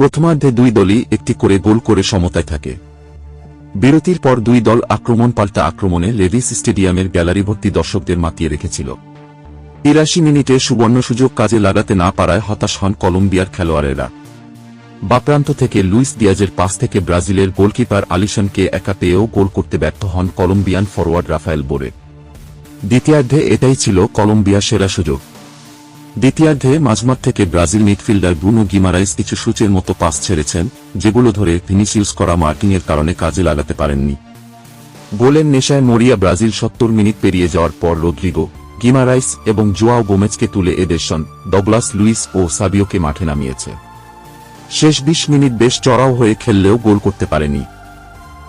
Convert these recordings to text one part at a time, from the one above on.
প্রথমার্ধে দুই দলই একটি করে গোল করে সমতায় থাকে। বিরতির পর দুই দল আক্রমণ পাল্টা আক্রমণে লেভিস স্টেডিয়ামের গ্যালারি ভর্তি দর্শকদের মাতিয়ে রেখেছিল। তিরাশি মিনিটে সুবর্ণ সুযোগ কাজে লাগাতে না পারায় হতাশ হন কলম্বিয়ার খেলোয়াড়েরা। বাপ্রান্ত থেকে লুইস দিয়াজের পাস থেকে ব্রাজিলের গোলকিপার আলিসনকে একা পেয়েও গোল করতে ব্যর্থ হন কলম্বিয়ান ফরওয়ার্ড রাফায়েল বোরে। দ্বিতীয়ার্ধে এটাই ছিল কলম্বিয়া সেরা সুযোগ। দ্বিতীয়ার্ধে মাঝমাঠ থেকে ব্রাজিল মিডফিল্ডার ব্রুনো গিমারাইস কিছু সূচের মতো পাস ছেড়েছেন, যেগুলো ধরে ভিনিসিউস করা মার্কিংয়ের কারণে কাজে লাগাতে পারেননি। গোলের নেশায় মরিয়া ব্রাজিল সত্তর মিনিট পেরিয়ে যাওয়ার পর রদ্রিগো, গিমারাইস এবং জোয়াও গোমেজকে তুলে এদেশন ডগলাস লুইস ও সাবিওকে মাঠে নামিয়েছে। শেষ বিশ মিনিট বেশ চড়াও হয়ে খেললেও গোল করতে পারেনি।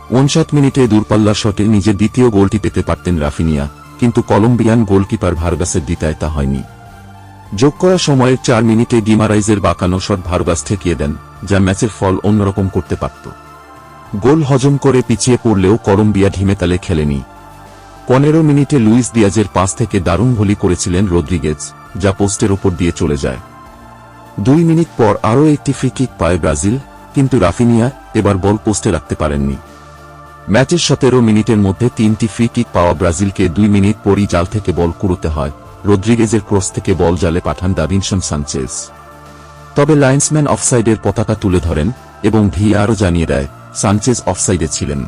উনষাট মিনিটে দূরপাল্লা শটে নিজের দ্বিতীয় গোলটি পেতে পারতেন রাফিনিয়া, কিন্তু কলম্বিয়ান গোলকিপার ভার্গাসের দিতায় তা হয়নি। যোগ করা সময়ের চার মিনিটে গিমারাইজের বাঁকানো শট ভার্গাস ঠেকিয়ে দেন, যা ম্যাচের ফল অন্যরকম করতে পারত। গোল হজম করে পিছিয়ে পড়লেও কলম্বিয়া ঢিমেতালে খেলেনি। পনেরো মিনিটে লুইস দিয়াজের পাস থেকে দারুণ ভলি করেছিলেন রদ্রিগেজ, যা পোস্টের ওপর দিয়ে চলে যায়। দুই মিনিট পর আরও একটি ফ্রি কিক পায় ব্রাজিল, কিন্তু রাফিনিয়া এবার বল পোস্টে রাখতে পারেননি। ম্যাচের সতেরো মিনিটের মধ্যে তিনটি ফ্রি কিক পাওয়া ব্রাজিলকে দুই মিনিট পরই জাল থেকে বল কুড়োতে হয়। রদ্রিগেজের ক্রস থেকে বল জালে পাঠান দাভিনসন সানচেজ। তবে লাইন্সম্যান অফসাইডের পতাকা তুলে ধরেন এবং ভি আরও জানিয়ে দেয়, সানচেজ অফসাইডে ছিলেন।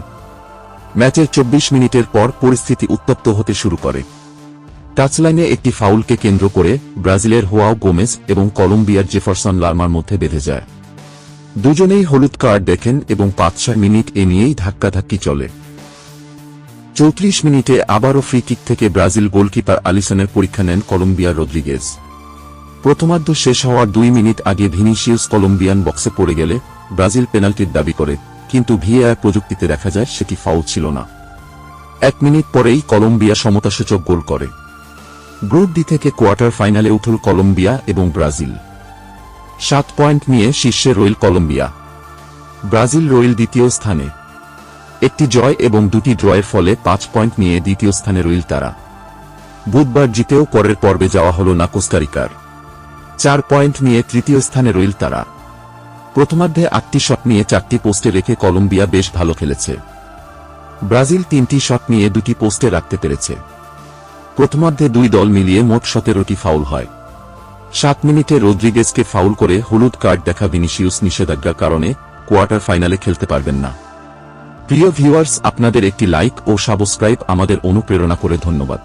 ম্যাচের চব্বিশ মিনিটের পর পরিস্থিতি উত্তপ্ত হতে শুরু করে। টাচলাইনে একটি ফাউলকে কেন্দ্র করে ব্রাজিলের হোয়াও গোমেজ এবং কলম্বিয়ার জেফারসন লার্মার মধ্যে বেঁধে যায়। দুজনেই হলুদ কার্ড দেখেন এবং পাঁচ ছয় মিনিট এ নিয়েই ধাক্কাধাক্কি চলে। চৌত্রিশ মিনিটে আবারও ফ্রি কিক থেকে ব্রাজিল গোলকিপার আলিসনের পরীক্ষা নেন কলম্বিয়া রদ্রিগেজ প্রথমার্ধ শেষ হওয়ার দুই মিনিট আগে ভিনিসিয়াস কলম্বিয়ান বক্সে পড়ে গেলে ব্রাজিল পেনাল্টির দাবি করে, কিন্তু ভিএআর প্রযুক্তিতে দেখা যায় সেটি ফাউল ছিল না। এক মিনিট পরেই কলম্বিয়া সমতাসূচক গোল করে। গ্রুপ ডি থেকে কোয়ার্টার ফাইনালে উঠল কলম্বিয়া এবং ব্রাজিল। সাত পয়েন্ট নিয়ে শীর্ষে রইল কলম্বিয়া। ব্রাজিল রইল দ্বিতীয় স্থানে। একটি জয় এবং দুটি ড্রয়ের ফলে পাঁচ পয়েন্ট নিয়ে দ্বিতীয় স্থানে রইল তারা। বুধবার জিতেও পরের পর্বে যাওয়া হল না কোস্টারিকার। চার পয়েন্ট নিয়ে তৃতীয় স্থানে রইল তারা। প্রথমার্ধে আটটি শট নিয়ে চারটি পোস্টে রেখে কলম্বিয়া বেশ ভালো খেলেছে। ব্রাজিল তিনটি শট নিয়ে দুটি পোস্টে রাখতে পেরেছে। প্রথমার্ধে দুই দল মিলিয়ে মোট সতেরোটি ফাউল হয়। সাত মিনিটে রদ্রিগেজকে ফাউল করে হলুদ কার্ড দেখা ভিনিসিউস নিষেধাজ্ঞার কারণে কোয়ার্টার ফাইনালে খেলতে পারবেন না। প্রিয় ভিউয়ার্স আপনাদের একটি লাইক ও সাবস্ক্রাইব আমাদের অনুপ্রেরণা করে ধন্যবাদ।